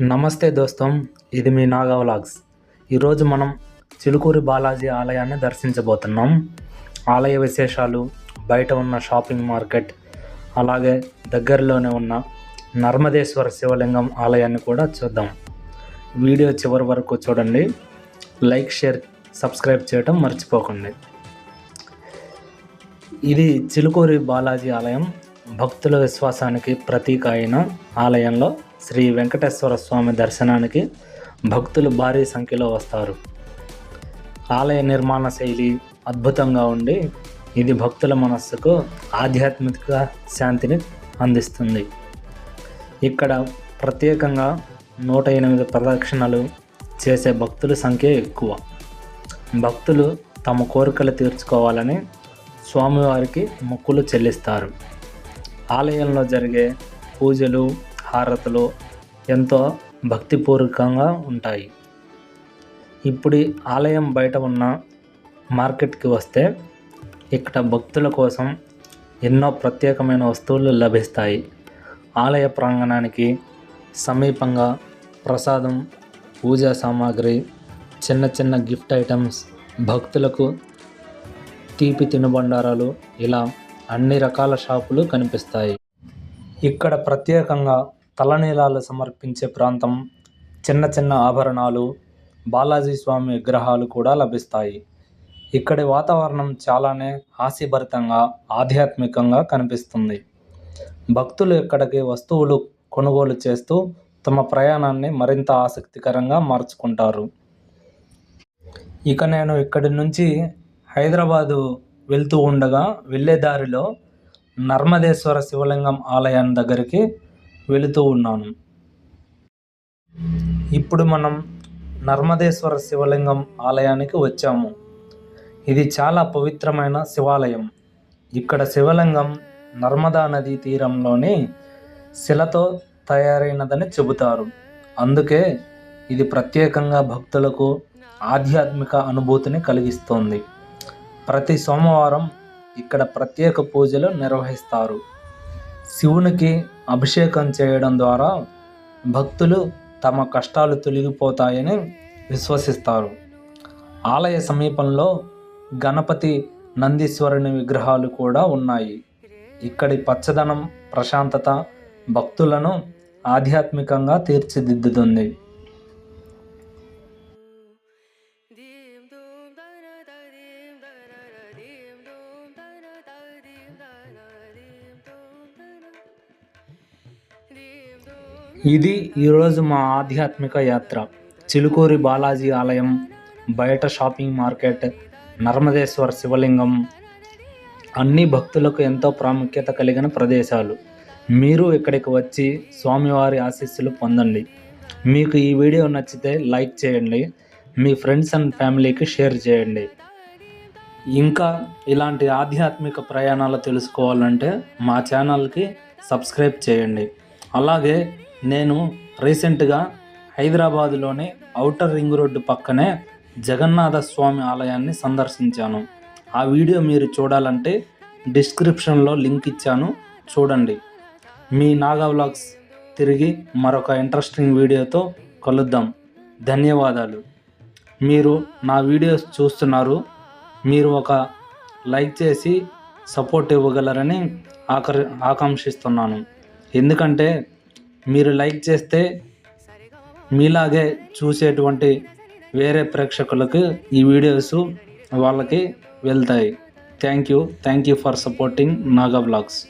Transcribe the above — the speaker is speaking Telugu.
నమస్తే దోస్తం ఇది మీ నాగా వ్లాగ్స్. ఈరోజు మనం చిలుకూరి బాలాజీ ఆలయాన్ని దర్శించబోతున్నాం. ఆలయ విశేషాలు బయట ఉన్న షాపింగ్ మార్కెట్ అలాగే దగ్గరలోనే ఉన్న నర్మదేశ్వర శివలింగం ఆలయాన్ని కూడా చూద్దాం. వీడియో చివరి వరకు చూడండి. లైక్ షేర్ సబ్స్క్రైబ్ చేయటం మర్చిపోకండి. ఇది చిలుకూరి బాలాజీ ఆలయం. భక్తుల విశ్వాసానికి ప్రతీక అయిన ఆలయంలో శ్రీ వెంకటేశ్వర స్వామి దర్శనానికి భక్తులు భారీ సంఖ్యలో వస్తారు. ఆలయ నిర్మాణ శైలి అద్భుతంగా ఉండి ఇది భక్తుల మనస్సుకు ఆధ్యాత్మిక శాంతిని అందిస్తుంది. ఇక్కడ ప్రత్యేకంగా నూట ఎనిమిది ప్రదక్షిణలు చేసే భక్తుల సంఖ్య ఎక్కువ. భక్తులు తమ కోరికలు తీర్చుకోవాలని స్వామివారికి మొక్కులు చెల్లిస్తారు. ఆలయంలో జరిగే పూజలు హారతులు ఎంతో భక్తిపూర్వకంగా ఉంటాయి. ఇప్పుడు ఆలయం బయట ఉన్న మార్కెట్కి వస్తే ఇక్కడ భక్తుల కోసం ఎన్నో ప్రత్యేకమైన వస్తువులు లభిస్తాయి. ఆలయ ప్రాంగణానికి సమీపంగా ప్రసాదం పూజా సామాగ్రి చిన్న చిన్న గిఫ్ట్ ఐటమ్స్ భక్తులకు తీపి తినుబండారాలు ఇలా అన్ని రకాల షాపులు కనిపిస్తాయి. ఇక్కడ ప్రత్యేకంగా తలనీలాలు సమర్పించే ప్రాంతం చిన్న చిన్న ఆభరణాలు బాలాజీ స్వామి విగ్రహాలు కూడా లభిస్తాయి. ఇక్కడి వాతావరణం చాలానే హాస్యభరితంగా ఆధ్యాత్మికంగా కనిపిస్తుంది. భక్తులు ఇక్కడికి వస్తువులు కొనుగోలు చేస్తూ తమ ప్రయాణాన్ని మరింత ఆసక్తికరంగా మార్చుకుంటారు. ఇక నేను ఇక్కడి నుంచి హైదరాబాదు వెళ్తూ ఉండగా వెళ్ళే దారిలో నర్మదేశ్వర శివలింగం ఆలయం దగ్గరికి వెళుతూ ఉన్నాను. ఇప్పుడు మనం నర్మదేశ్వర శివలింగం ఆలయానికి వచ్చాము. ఇది చాలా పవిత్రమైన శివాలయం. ఇక్కడ శివలింగం నర్మదా నదీ తీరంలోని శిలతో తయారైనదని చెబుతారు. అందుకే ఇది ప్రత్యేకంగా భక్తులకు ఆధ్యాత్మిక అనుభూతిని కలిగిస్తుంది. ప్రతి సోమవారం ఇక్కడ ప్రత్యేక పూజలు నిర్వహిస్తారు. శివునికి అభిషేకం చేయడం ద్వారా భక్తులు తమ కష్టాలు తొలగిపోతాయని విశ్వసిస్తారు. ఆలయ సమీపంలో గణపతి నందీశ్వరుని విగ్రహాలు కూడా ఉన్నాయి. ఇక్కడి పచ్చదనం ప్రశాంతత భక్తులను ఆధ్యాత్మికంగా తీర్చిదిద్దుతుంది. ఇది ఈరోజు మా ఆధ్యాత్మిక యాత్ర. చిలుకూరి బాలాజీ ఆలయం బయట షాపింగ్ మార్కెట్ నర్మదేశ్వర శివలింగం అన్ని భక్తులకు ఎంతో ప్రాముఖ్యత కలిగిన ప్రదేశాలు. మీరు ఇక్కడికి వచ్చి స్వామివారి ఆశీస్సులు పొందండి. మీకు ఈ వీడియో నచ్చితే లైక్ చేయండి. మీ ఫ్రెండ్స్ అండ్ ఫ్యామిలీకి షేర్ చేయండి. ఇంకా ఇలాంటి ఆధ్యాత్మిక ప్రయాణాలు తెలుసుకోవాలంటే మా ఛానల్కి సబ్స్క్రైబ్ చేయండి. అలాగే నేను రీసెంట్గా హైదరాబాదులోని ఔటర్ రింగ్ రోడ్డు పక్కనే జగన్నాథ స్వామి ఆలయాన్ని సందర్శించాను. ఆ వీడియో మీరు చూడాలంటే డిస్క్రిప్షన్లో లింక్ ఇచ్చాను. చూడండి. మీ నాగా వ్లాగ్స్ తిరిగి మరొక ఇంట్రెస్టింగ్ వీడియోతో కలుద్దాం. ధన్యవాదాలు. మీరు నా వీడియోస్ చూస్తున్నారు. మీరు ఒక లైక్ చేసి సపోర్ట్ ఇవ్వగలరని ఆకర్ ఆకాంక్షిస్తున్నాను. ఎందుకంటే మీరు లైక్ చేస్తే మీలాగే చూసేటువంటి వేరే ప్రేక్షకులకు ఈ వీడియోస్ వాళ్ళకి వెళ్తాయి. Thank you thank you for supporting Naga blogs